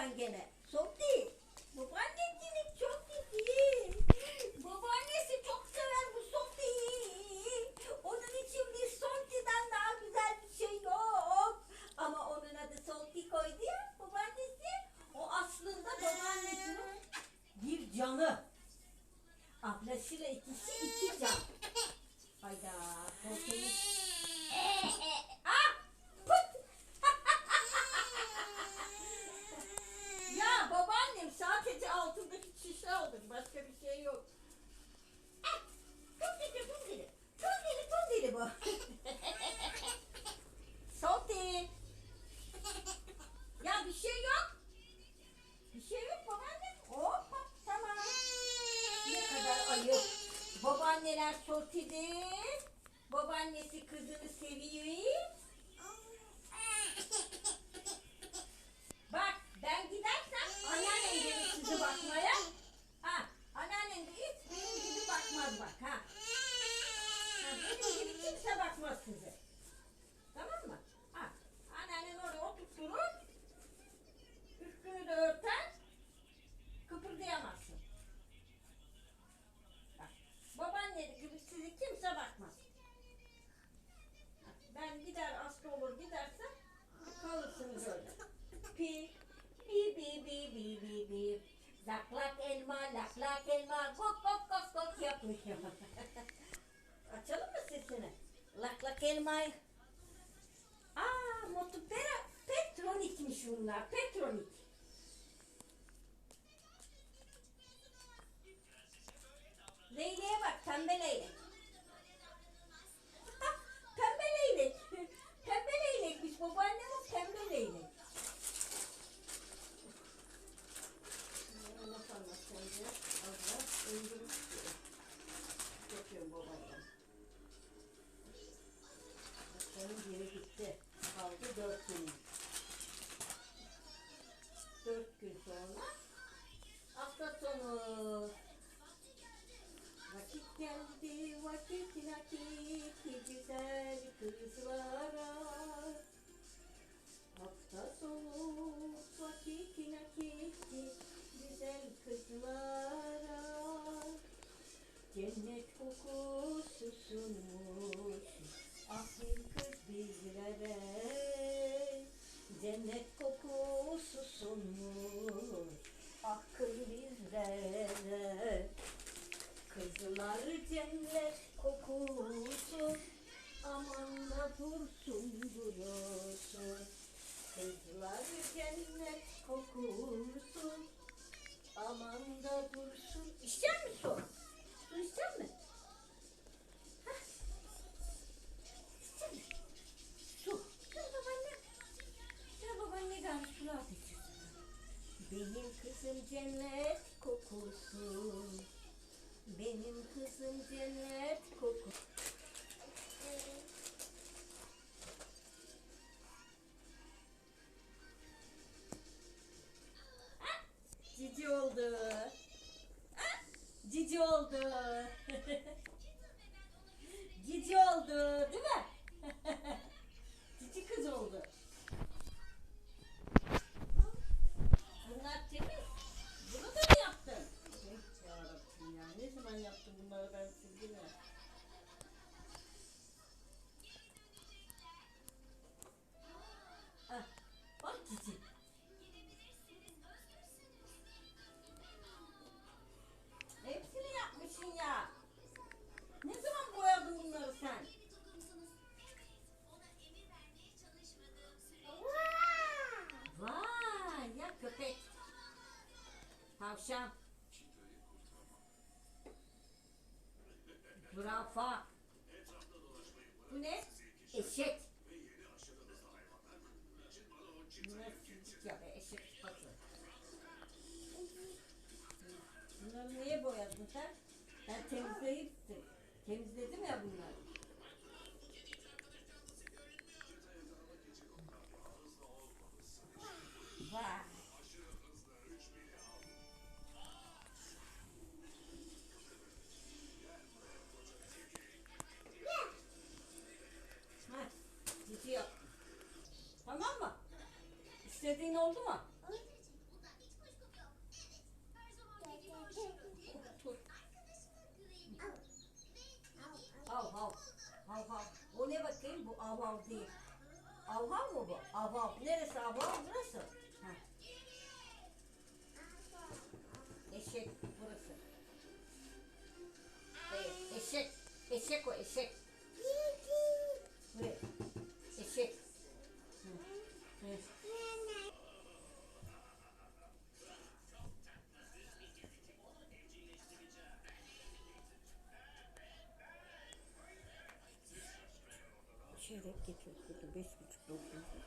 i get it. Ayıp. Babaanneler sortidir. Babaannesi kızını seviyor. Bak ben gidersem anneannem gelir size bakmaya. Pi, bi bi bi bi bi bi. Lak lak elma, lak lak elma, kok kok kok kok yapıyor. Açalım mı sesini? Lak lak elmayı. Aa, Motupera Petronik'miş bunlar. Petronik. Cennet kokusu sunmuş, ahir kız bizlere. Cennet kokusu sunmuş, ah kız bizlere. Kızlar cennet kokusu aman da dursun dursun. Kızlar cennet kokusu aman da dursun. İster mi Benim kızım cennet kokusu. Benim kızım cennet koku. Ah, Cici oldu. Cici oldu. Cici oldu, değil mi? Tavşan. Zürafa. Bu ne? Eşek. Bunlar. Bunları niye boyadın sen? Ben temizleyip temizledim ya bunları. Değil. Avhav mı bu? Avav. Neresi avav? Burası. Çeyrek geçiyor. Beş buçuk dokuz.